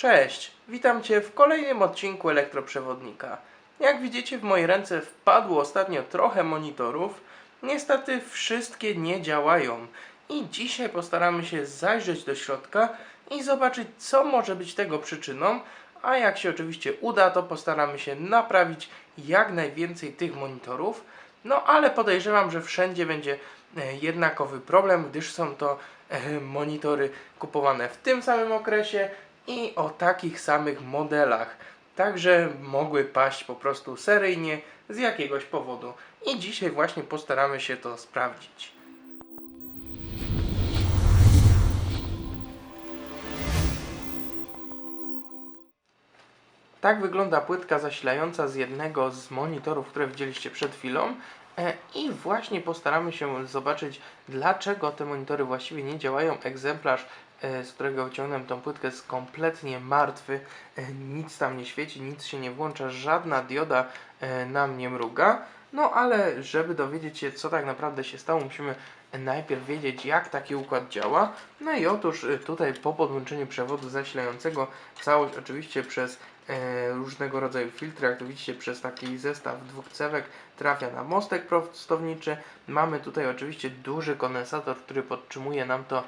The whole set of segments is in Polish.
Cześć, witam Cię w kolejnym odcinku elektroprzewodnika. Jak widzicie w moje ręce wpadło ostatnio trochę monitorów. Niestety wszystkie nie działają. I dzisiaj postaramy się zajrzeć do środka i zobaczyć co może być tego przyczyną. A jak się oczywiście uda, to postaramy się naprawić jak najwięcej tych monitorów. No ale podejrzewam, że wszędzie będzie e, jednakowy problem, gdyż są to e, monitory kupowane w tym samym okresie i o takich samych modelach. Także mogły paść po prostu seryjnie z jakiegoś powodu. I dzisiaj właśnie postaramy się to sprawdzić. Tak wygląda płytka zasilająca z jednego z monitorów, które widzieliście przed chwilą. E, I właśnie postaramy się zobaczyć, dlaczego te monitory właściwie nie działają. Egzemplarz, z którego wyciągnąłem tą płytkę, jest kompletnie martwy. E, Nic tam nie świeci, nic się nie włącza, żadna dioda e, nam nie mruga. No ale żeby dowiedzieć się, co tak naprawdę się stało, musimy najpierw wiedzieć, jak taki układ działa. No i otóż tutaj po podłączeniu przewodu zasilającego, całość oczywiście przez e, różnego rodzaju filtry, jak to widzicie, przez taki zestaw dwóch cewek trafia na mostek prostowniczy. Mamy tutaj oczywiście duży kondensator, który podtrzymuje nam to e,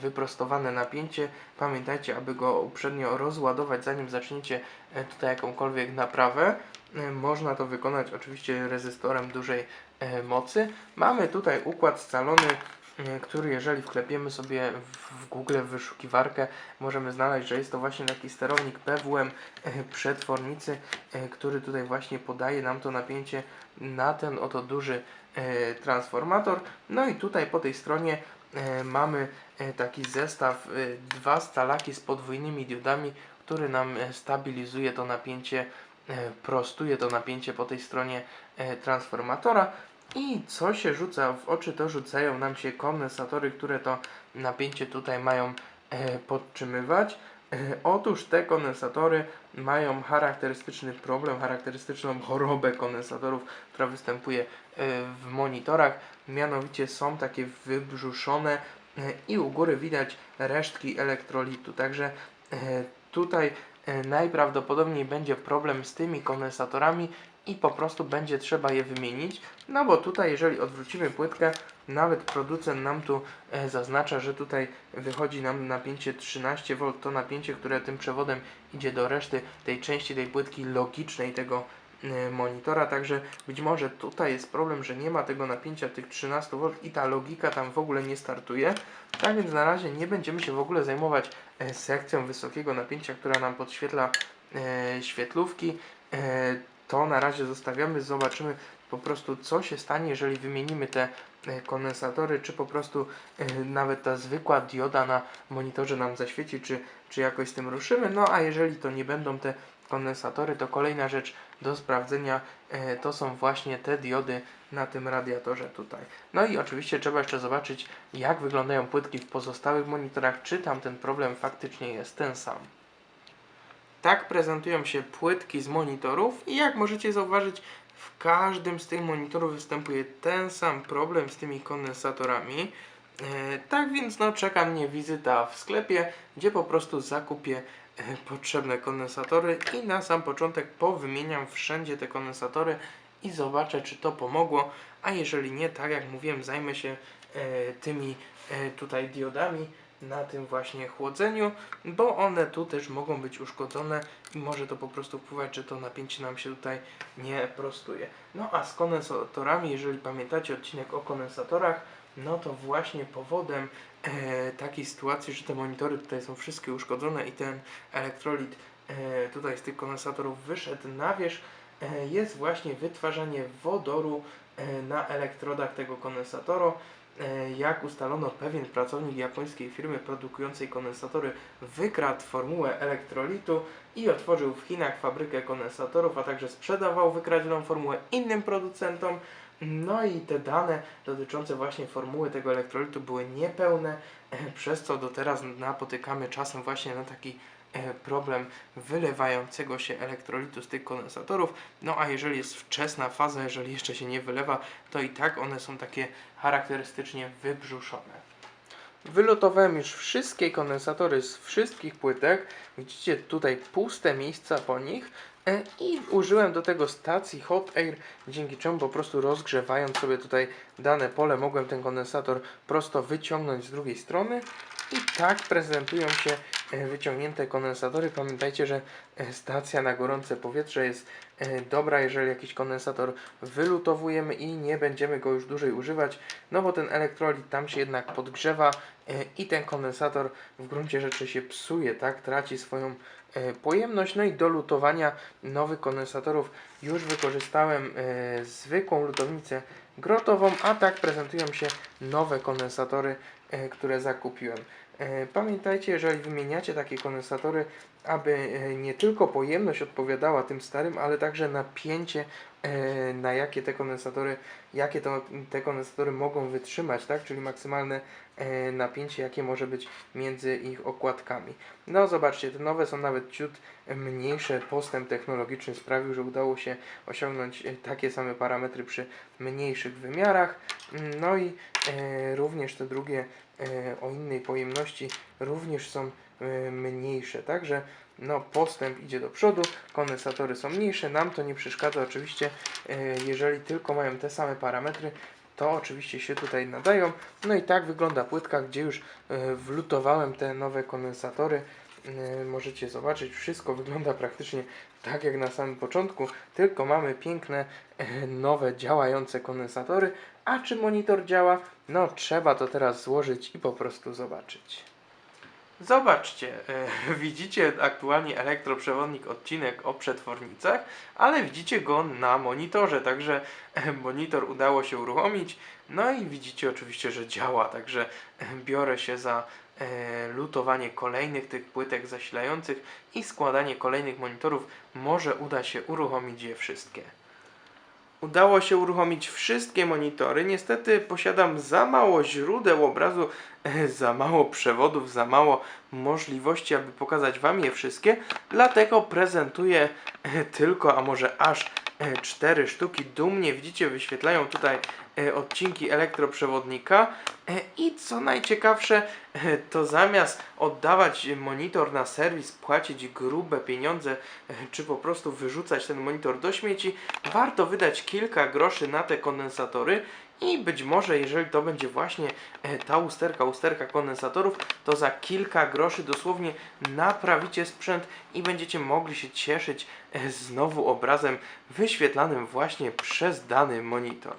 wyprostowane napięcie. Pamiętajcie, aby go uprzednio rozładować, zanim zaczniecie e, tutaj jakąkolwiek naprawę. E, Można to wykonać oczywiście rezystorem dużej e, mocy. Mamy tutaj układ scalony, który jeżeli wklepiemy sobie w- Google wyszukiwarkę, możemy znaleźć, że jest to właśnie taki sterownik PWM przetwornicy, który tutaj właśnie podaje nam to napięcie na ten oto duży transformator. No i tutaj po tej stronie mamy e, taki zestaw, e, dwa stalaki z podwójnymi diodami, który nam e, stabilizuje to napięcie, e, prostuje to napięcie po tej stronie e, transformatora. I co się rzuca w oczy, to rzucają nam się kondensatory, które to napięcie tutaj mają e, podtrzymywać. Otóż te kondensatory mają charakterystyczny problem, charakterystyczną chorobę kondensatorów, która występuje e, w monitorach. Mianowicie są takie wybrzuszone e, i u góry widać resztki elektrolitu. Także e, tutaj najprawdopodobniej będzie problem z tymi kondensatorami i po prostu będzie trzeba je wymienić. No bo tutaj, jeżeli odwrócimy płytkę, nawet producent nam tu e, zaznacza, że tutaj wychodzi nam napięcie 13V, to napięcie, które tym przewodem idzie do reszty tej części tej płytki logicznej tego e, monitora, także być może tutaj jest problem, że nie ma tego napięcia tych 13V i ta logika tam w ogóle nie startuje. Tak więc na razie nie będziemy się w ogóle zajmować e, sekcją wysokiego napięcia, która nam podświetla świetlówki. To na razie zostawiamy, zobaczymy po prostu co się stanie, jeżeli wymienimy te kondensatory, czy po prostu e, nawet ta zwykła dioda na monitorze nam zaświeci, czy, czy jakoś z tym ruszymy. No a jeżeli to nie będą te kondensatory, to kolejna rzecz do sprawdzenia e, to są właśnie te diody na tym radiatorze tutaj. No i oczywiście trzeba jeszcze zobaczyć, jak wyglądają płytki w pozostałych monitorach, czy tam ten problem faktycznie jest ten sam. Tak prezentują się płytki z monitorów i jak możecie zauważyć, w każdym z tych monitorów występuje ten sam problem z tymi kondensatorami. E, tak więc no, czeka mnie wizyta w sklepie, gdzie po prostu zakupię e, potrzebne kondensatory i na sam początek powymieniam wszędzie te kondensatory i zobaczę, czy to pomogło. A jeżeli nie, tak jak mówiłem, zajmę się e, tymi tutaj diodami na tym właśnie chłodzeniu, bo one tu też mogą być uszkodzone i może to po prostu wpływać, że to napięcie nam się tutaj nie prostuje. No a z kondensatorami, jeżeli pamiętacie odcinek o kondensatorach, no to właśnie powodem e, takiej sytuacji, że te monitory tutaj są wszystkie uszkodzone i ten elektrolit e, tutaj z tych kondensatorów wyszedł na wierzch, e, jest właśnie wytwarzanie wodoru e, na elektrodach tego kondensatora. E, Jak ustalono, pewien pracownik japońskiej firmy produkującej kondensatory wykradł formułę elektrolitu i otworzył w Chinach fabrykę kondensatorów, a także sprzedawał wykradzioną formułę innym producentom. No i te dane dotyczące właśnie formuły tego elektrolitu były niepełne, e, przez co do teraz napotykamy czasem właśnie na taki problem wylewającego się elektrolitu z tych kondensatorów. No a jeżeli jest wczesna faza, jeżeli jeszcze się nie wylewa, to i tak one są takie charakterystycznie wybrzuszone. Wylutowałem już wszystkie kondensatory z wszystkich płytek. Widzicie tutaj puste miejsca po nich. E, I użyłem do tego stacji Hot Air, dzięki czemu po prostu rozgrzewając sobie tutaj dane pole, mogłem ten kondensator prosto wyciągnąć z drugiej strony. I tak prezentują się e, wyciągnięte kondensatory. Pamiętajcie, że e, stacja na gorące powietrze jest e, dobra, jeżeli jakiś kondensator wylutowujemy i nie będziemy go już dłużej używać, no bo ten elektrolit tam się jednak podgrzewa e, i ten kondensator w gruncie rzeczy się psuje, tak, traci swoją e, pojemność. No i do lutowania nowych kondensatorów już wykorzystałem e, zwykłą lutownicę grotową, a tak prezentują się nowe kondensatory, e, które zakupiłem. E, Pamiętajcie, jeżeli wymieniacie takie kondensatory, aby e, nie tylko pojemność odpowiadała tym starym, ale także napięcie, e, na jakie te kondensatory, jakie to, te kondensatory mogą wytrzymać, tak? Czyli maksymalne napięcie, jakie może być między ich okładkami. No zobaczcie, te nowe są nawet ciut mniejsze. Postęp technologiczny sprawił, że udało się osiągnąć takie same parametry przy mniejszych wymiarach. No i również te drugie o innej pojemności również są e, mniejsze. Także no, postęp idzie do przodu, kondensatory są mniejsze. Nam to nie przeszkadza oczywiście, e, jeżeli tylko mają te same parametry, to oczywiście się tutaj nadają. No i tak wygląda płytka, gdzie już e, wlutowałem te nowe kondensatory. E, Możecie zobaczyć, wszystko wygląda praktycznie tak jak na samym początku, tylko mamy piękne, e, nowe, działające kondensatory. A czy monitor działa? No trzeba to teraz złożyć i po prostu zobaczyć. Zobaczcie, e, widzicie aktualnie elektroprzewodnik odcinek o przetwornicach, ale widzicie go na monitorze, także e, monitor udało się uruchomić. No i widzicie oczywiście, że działa, także e, biorę się za lutowanie kolejnych tych płytek zasilających i składanie kolejnych monitorów. Może uda się uruchomić je wszystkie. Udało się uruchomić wszystkie monitory. Niestety posiadam za mało źródeł obrazu, za mało przewodów, za mało możliwości, aby pokazać Wam je wszystkie. Dlatego prezentuję tylko, a może aż e, cztery sztuki. Dumnie widzicie, wyświetlają tutaj odcinki elektroprzewodnika. E, I co najciekawsze, e, to zamiast oddawać monitor na serwis, płacić grube pieniądze, e, czy po prostu wyrzucać ten monitor do śmieci, warto wydać kilka groszy na te kondensatory i być może, jeżeli to będzie właśnie e, ta usterka, usterka kondensatorów, to za kilka groszy dosłownie naprawicie sprzęt i będziecie mogli się cieszyć e, znowu obrazem wyświetlanym właśnie przez dany monitor.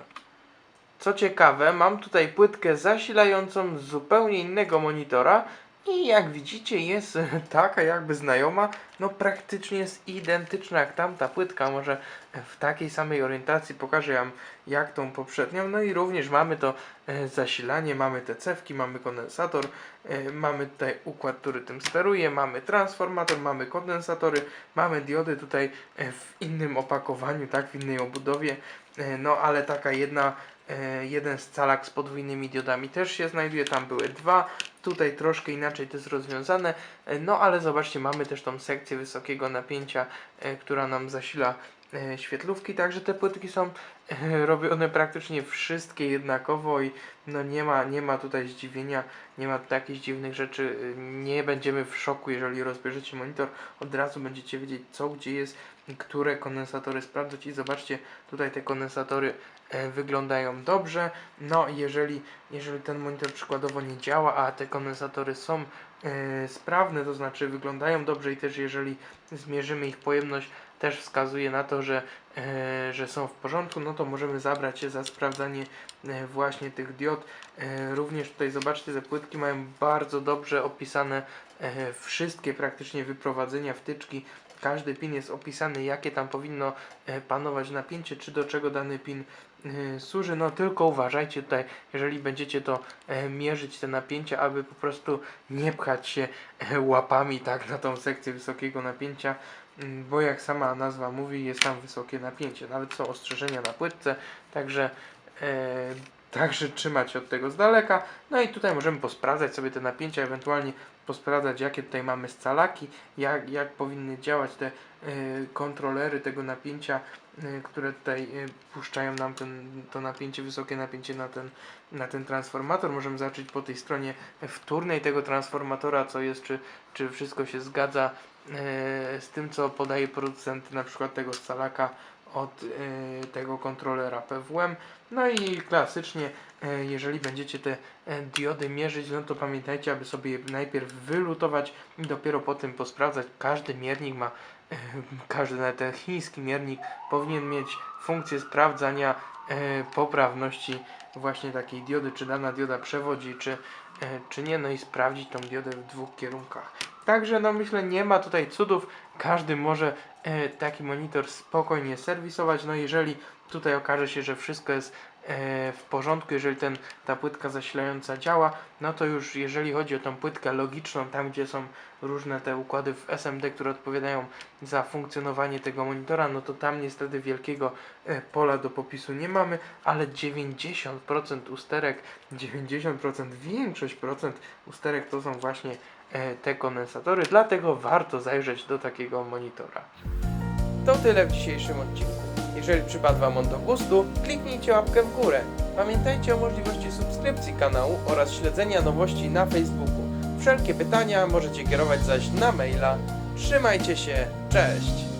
Co ciekawe, mam tutaj płytkę zasilającą z zupełnie innego monitora i jak widzicie jest taka jakby znajoma, no praktycznie jest identyczna jak tamta płytka, może w takiej samej orientacji pokażę Wam jak tą poprzednią, no i również mamy to e, zasilanie, mamy te cewki, mamy kondensator, e, mamy tutaj układ, który tym steruje, mamy transformator, mamy kondensatory, mamy diody tutaj e, w innym opakowaniu, tak, w innej obudowie, no ale taka jedna jeden scalak z podwójnymi diodami też się znajduje, tam były dwa, tutaj troszkę inaczej to jest rozwiązane, e, no ale zobaczcie, mamy też tą sekcję wysokiego napięcia, e, która nam zasila e, świetlówki, także te płytki są e, robione praktycznie wszystkie jednakowo i no nie ma, nie ma tutaj zdziwienia, nie ma tutaj jakichś dziwnych rzeczy, e, nie będziemy w szoku, jeżeli rozbierzecie monitor, od razu będziecie wiedzieć co gdzie jest, które kondensatory sprawdzać i zobaczcie, tutaj te kondensatory e, wyglądają dobrze, no jeżeli, jeżeli ten monitor przykładowo nie działa, a te kondensatory są e, sprawne, to znaczy wyglądają dobrze i też jeżeli zmierzymy ich pojemność, też wskazuje na to, że, e, że są w porządku, no to możemy zabrać się za sprawdzanie e, właśnie tych diod. E, również tutaj zobaczcie, te płytki mają bardzo dobrze opisane wszystkie praktycznie wyprowadzenia, wtyczki. Każdy pin jest opisany, jakie tam powinno panować napięcie, czy do czego dany pin służy. No tylko uważajcie tutaj, jeżeli będziecie to mierzyć te napięcia, aby po prostu nie pchać się łapami tak na tą sekcję wysokiego napięcia, bo jak sama nazwa mówi, jest tam wysokie napięcie. Nawet są ostrzeżenia na płytce, także e, Także trzymać się od tego z daleka. No i tutaj możemy posprawdzać sobie te napięcia, ewentualnie posprawdzać jakie tutaj mamy scalaki, jak, jak powinny działać te y, kontrolery tego napięcia, które tutaj y, puszczają nam ten, to napięcie, wysokie napięcie na ten, na ten transformator. Możemy zobaczyć po tej stronie wtórnej tego transformatora, co jest, czy, czy wszystko się zgadza y, z tym, co podaje producent na przykład tego scalaka od y, tego kontrolera PWM. No i klasycznie, y, jeżeli będziecie te y, diody mierzyć, no to pamiętajcie, aby sobie je najpierw wylutować i dopiero potem posprawdzać. Każdy miernik ma, y, każdy nawet ten chiński miernik powinien mieć funkcję sprawdzania y, poprawności właśnie takiej diody, czy dana dioda przewodzi, czy, y, czy nie, no i sprawdzić tą diodę w dwóch kierunkach. Także no myślę nie ma tutaj cudów, każdy może e, taki monitor spokojnie serwisować, no jeżeli tutaj okaże się, że wszystko jest e, w porządku, jeżeli ten, ta płytka zasilająca działa, no to już jeżeli chodzi o tą płytkę logiczną, tam gdzie są różne te układy w SMD, które odpowiadają za funkcjonowanie tego monitora, no to tam niestety wielkiego e, pola do popisu nie mamy, ale 90% usterek, 90%, większość procent usterek to są właśnie e, te kondensatory, dlatego warto zajrzeć do takiego monitora. To tyle w dzisiejszym odcinku. Jeżeli przypadł Wam on do gustu, kliknijcie łapkę w górę. Pamiętajcie o możliwości subskrypcji kanału oraz śledzenia nowości na Facebooku. Wszelkie pytania możecie kierować zaś na maila. Trzymajcie się, cześć!